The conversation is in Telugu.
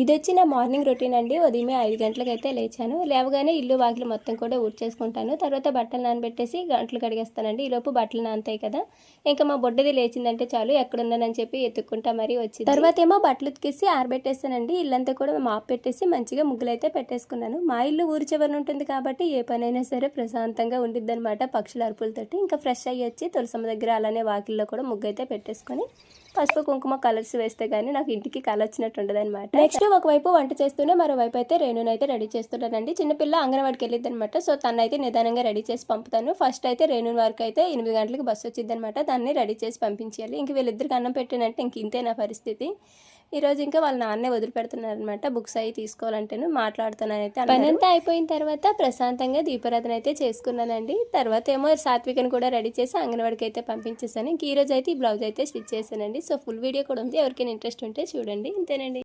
ఇది వచ్చి నా మార్నింగ్ రొటీన్ అండి. ఉదయమే ఐదు గంటలకైతే లేచాను. లేవగానే ఇల్లు వాకిలి మొత్తం కూడా ఊడ్చేసుకుంటాను. తర్వాత బట్టలు నానబెట్టేసి గంటలు కడిగేస్తానండి. ఈలోపు బట్టలు నానతాయి కదా. ఇంకా మా బొడ్డది లేచిందంటే చాలు ఎక్కడున్నానని చెప్పి ఎత్తుక్కుంటా మరీ వచ్చింది. తర్వాత ఏమో బట్టలు ఉతికేసి ఆరబెట్టేస్తానండి. ఇల్లంతా కూడా మాప్ పెట్టేసి మంచిగా ముగ్గులైతే పెట్టేసుకున్నాను. మా ఇల్లు ఊరి చివరన ఉంటుంది కాబట్టి ఏ పనైనా సరే ప్రశాంతంగా ఉండిద్ది అనమాట పక్షుల అరుపులతోటి. ఇంకా ఫ్రెష్ అయ్యి వచ్చి తులసమ్మ దగ్గర అలానే వాకిల్లో కూడా ముగ్గు అయితే పెట్టేసుకొని పసుపు కుంకుమ కలర్స్ వేస్తే కానీ నాకు ఇంటికి కలర్ వచ్చినట్టు ఉండదు అనమాట నెక్స్ట్ ఒకవైపు వంట చేస్తూనే మరోవైపు అయితే రేణునైతే రెడీ చేస్తున్నానండి చిన్నపిల్ల అంగన్వాడికి వెళ్ళిద్ది అనమాట సో తనైతే నిదానంగా రెడీ చేసి పంపుతాను. ఫస్ట్ అయితే రేణు వరకు అయితే ఎనిమిది గంటలకు బస్సు వచ్చింది అనమాట దాన్ని రెడీ చేసి పంపించేయాలి. ఇంక వీళ్ళిద్దరికి అన్నం పెట్టినంటే ఇంక ఇంతే నా పరిస్థితి. ఈ రోజు ఇంకా వాళ్ళ నాన్నే వదిలిపెడుతున్నారనమాట. బుక్స్ అవి తీసుకోవాలంటేను మాట్లాడుతున్నాను పనంతా అయిపోయిన తర్వాత ప్రశాంతంగా దీపారాధన అయితే చేసుకున్నానండి. తర్వాత ఏమో సాత్వికను కూడా రెడీ చేసి అంగన్వాడికి అయితే పంపించేసాను ఇంక ఈరోజు అయితే ఈ బ్లౌజ్ అయితే స్టిచ్ చేశానండి. సో ఫుల్ వీడియో కూడా ఉంది. ఎవరికైనా ఇంట్రెస్ట్ ఉంటే చూడండి. ఇంతేనండి.